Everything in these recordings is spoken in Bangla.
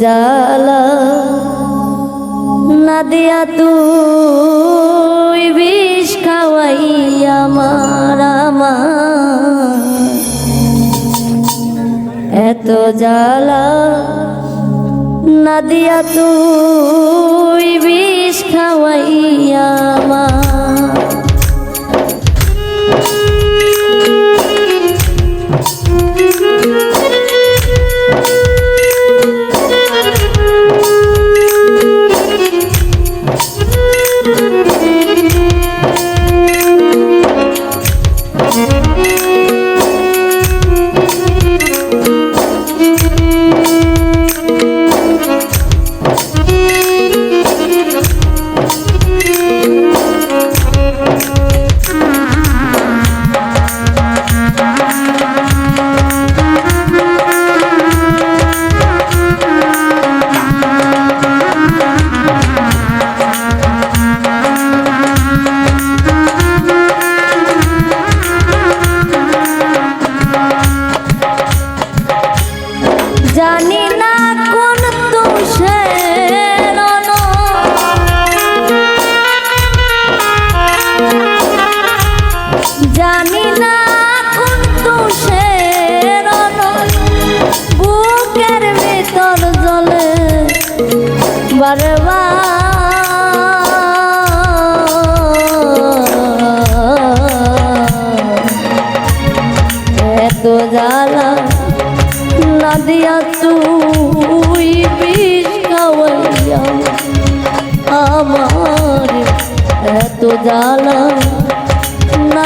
জালা। তুই বিষ খাওয়াই আমার। মা এত জালা নদিয়া তুই বিষ খাওয়াই জানি না কোন তুষের তুষের বুকের ভিতর জলে বারে জ্বালা না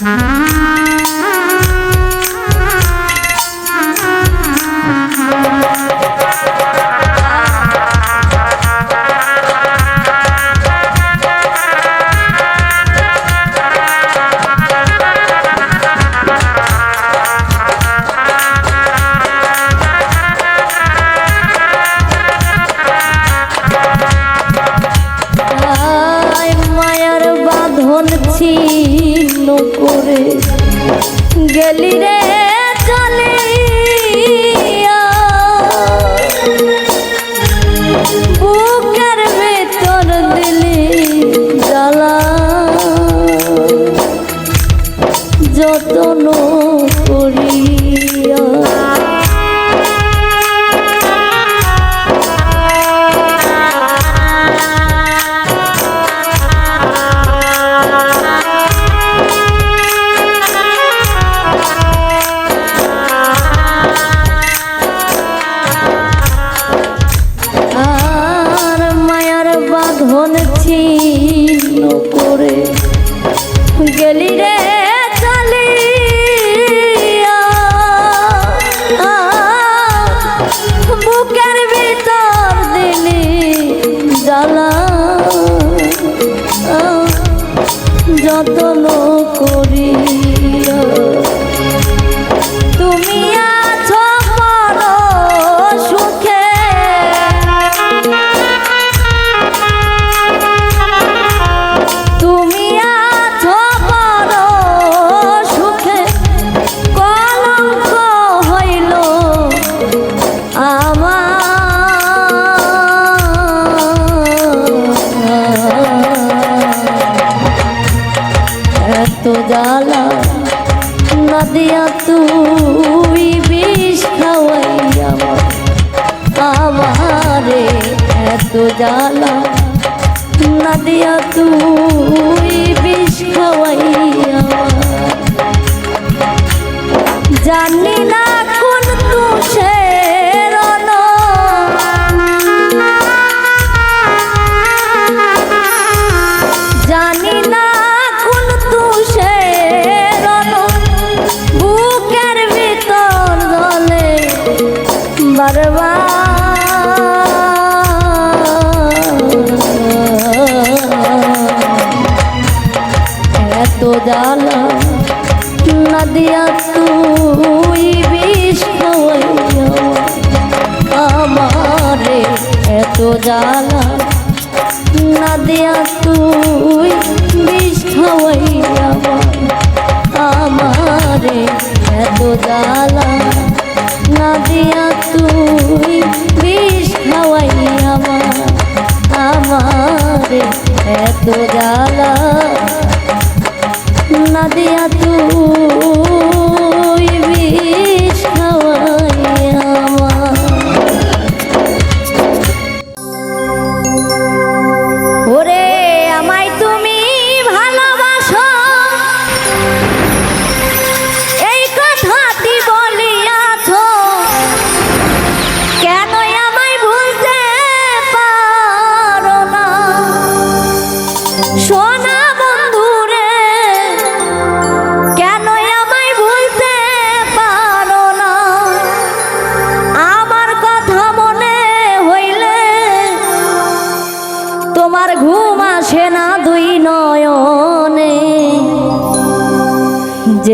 Mm-hmm.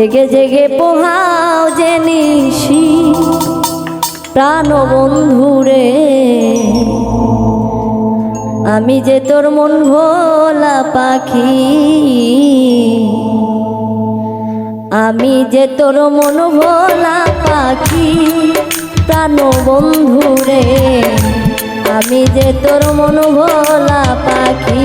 জেগে জেগে পোহাও যে নিশি প্রাণবন্ধুরে আমি যে তোর মন ভোলা পাখি, আমি যে তোর মন ভোলা পাখি প্রাণবন্ধুরে আমি যে তোর মন ভোলা পাখি।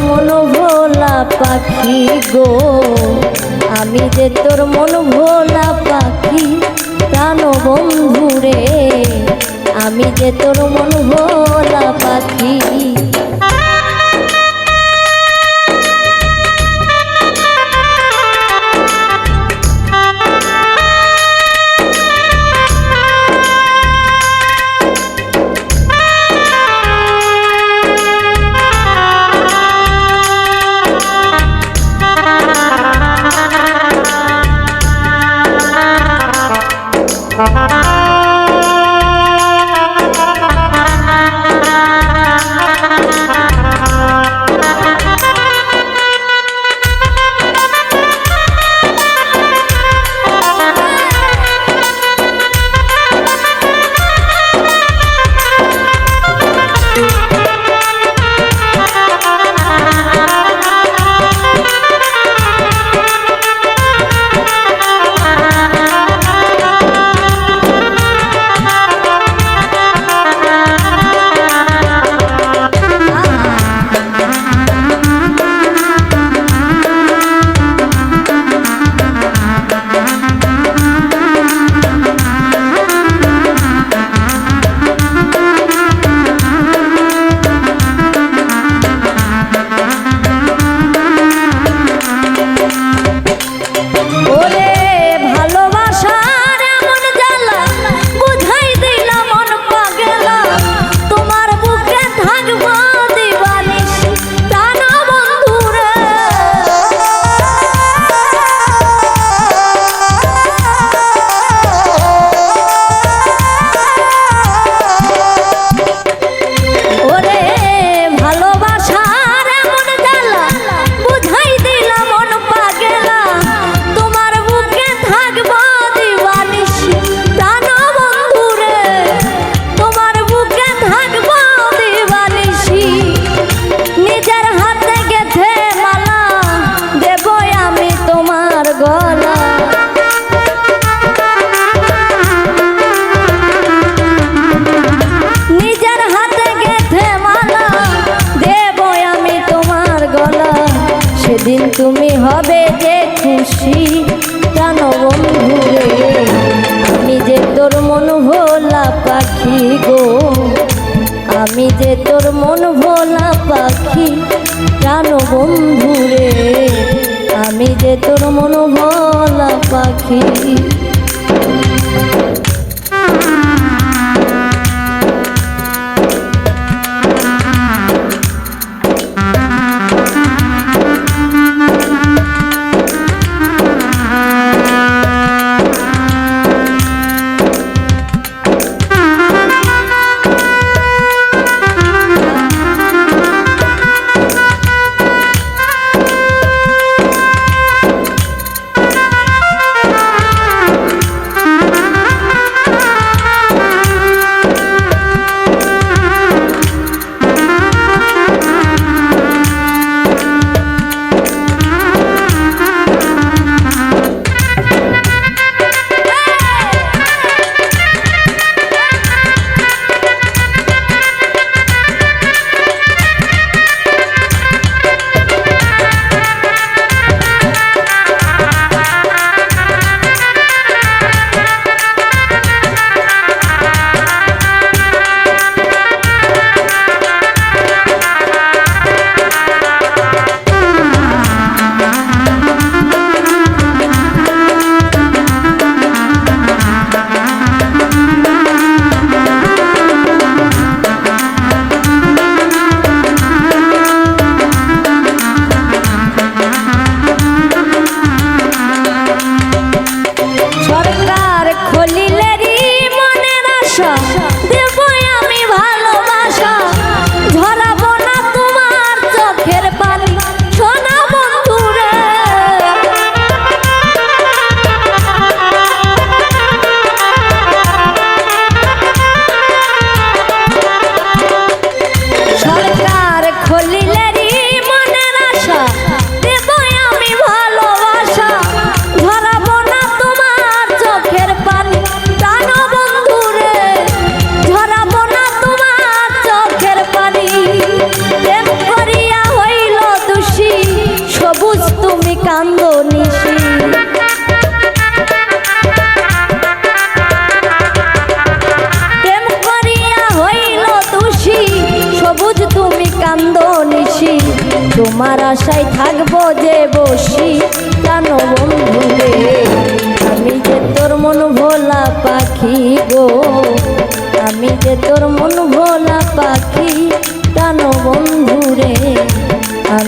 মন ভোলা পাখি গো। আমি যে তোর মন ভোলা পাখি, প্রাণ বন্ধুরে আমি যে তোর মন ভোলা পাখি। গো। আমি যে তোর মন ভোলা পাখি প্রাণ বন্ধু রে আমি যে তোর মন ভোলা পাখি।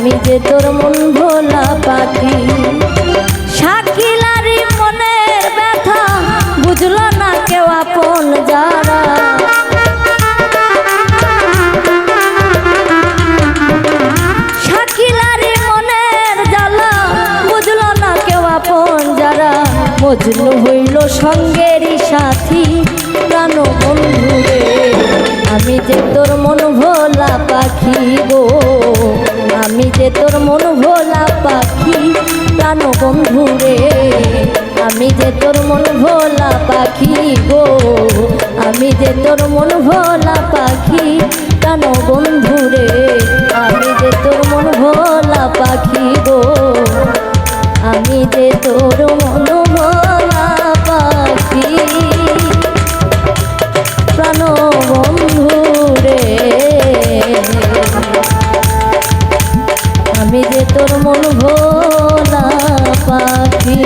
আমি যে তোর মন ভোলা পাখি। শাকিলারি মনের ব্যথা, বুঝলো না কেউ আপন যারা। শাকিলারি মনের জ্বালা, বুঝলো না কেউ আপন যারা। মজনু হইল সঙ্গেরই সাথী, প্রাণ বন্ধু আমি যে তোর মন ভোলা পাখি গো। আমি যে তোর মন ভোলা পাখি, প্রাণ বন্ধু রে। আমি যে তোর মন ভোলা পাখি গো। আমি যে তোর মন ভোলা পাখি, প্রাণ বন্ধু রে। আমি যে তোর মন ভোলা পাখি গো। আমি যে তোর মন মন ভোলা পাখি।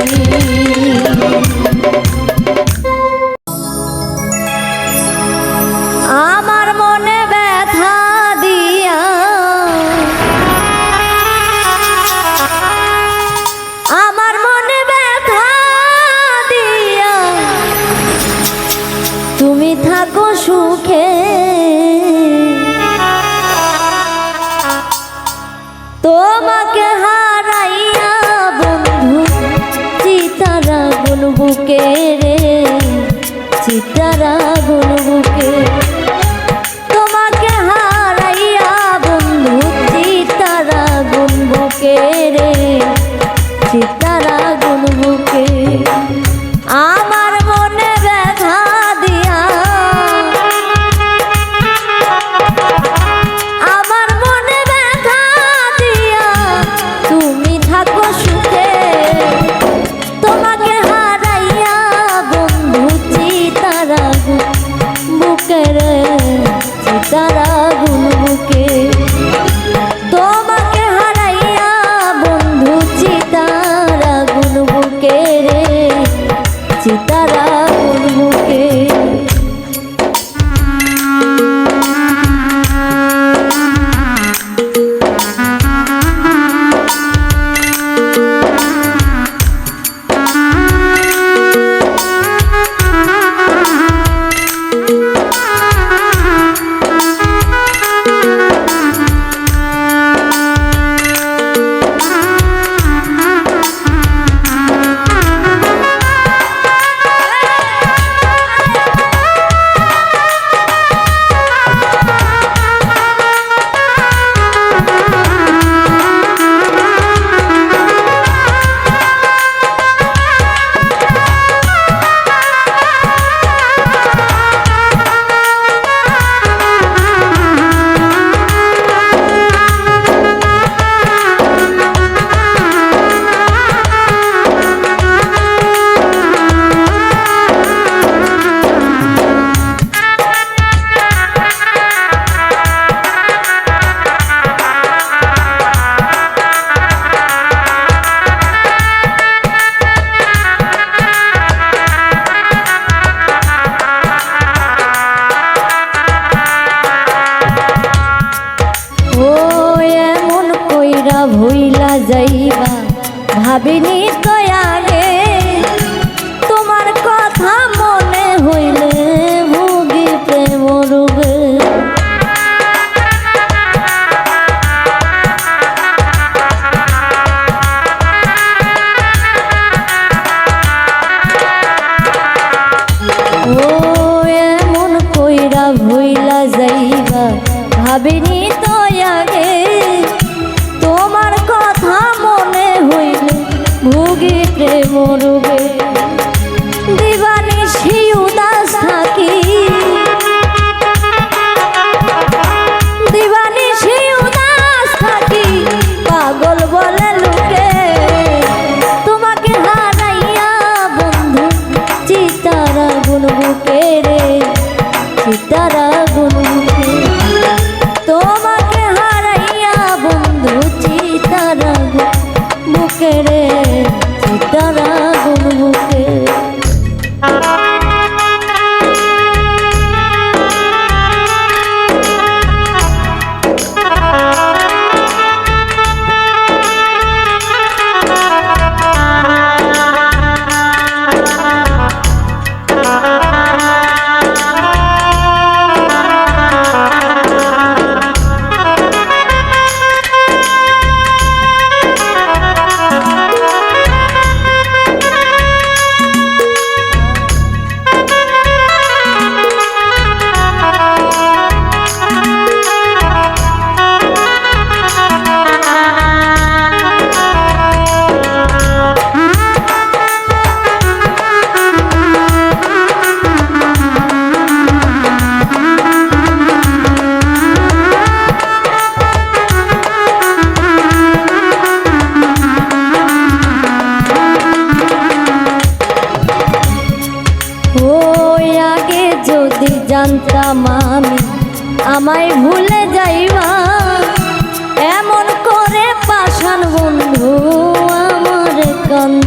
ভুগি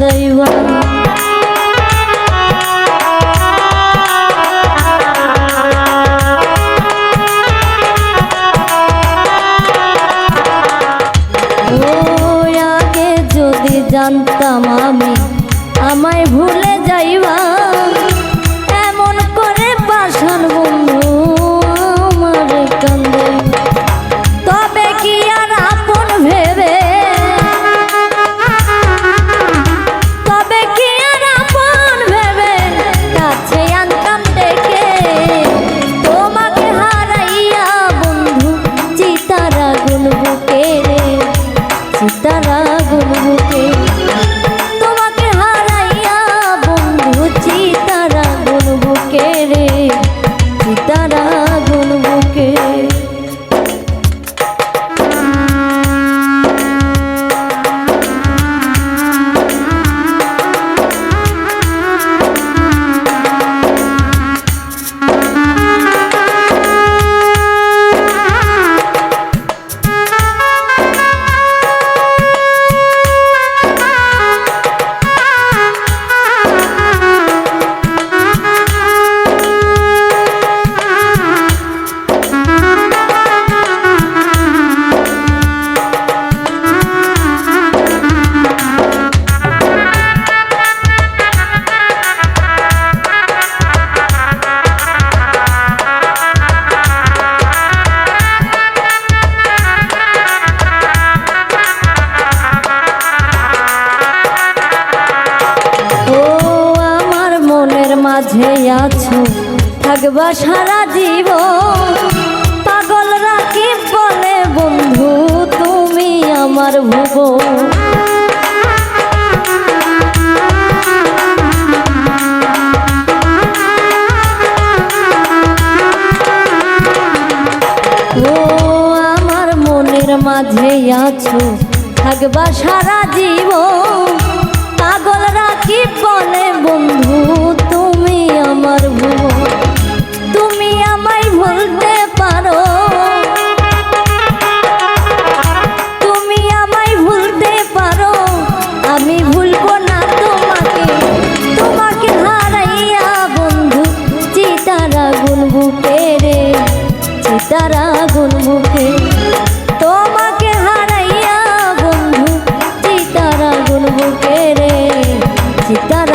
的欲望。মাঝে আছো, থাকবা সারা জীব পাগল রাখি বলে বন্ধু, তুমি আমার ভুব মাঝে আছো, থাকবা সারা জীবন। আগুন মুখে। তোমাকে হারাইয়া বন্ধু চিতার আগুন মুখে রে। চিতার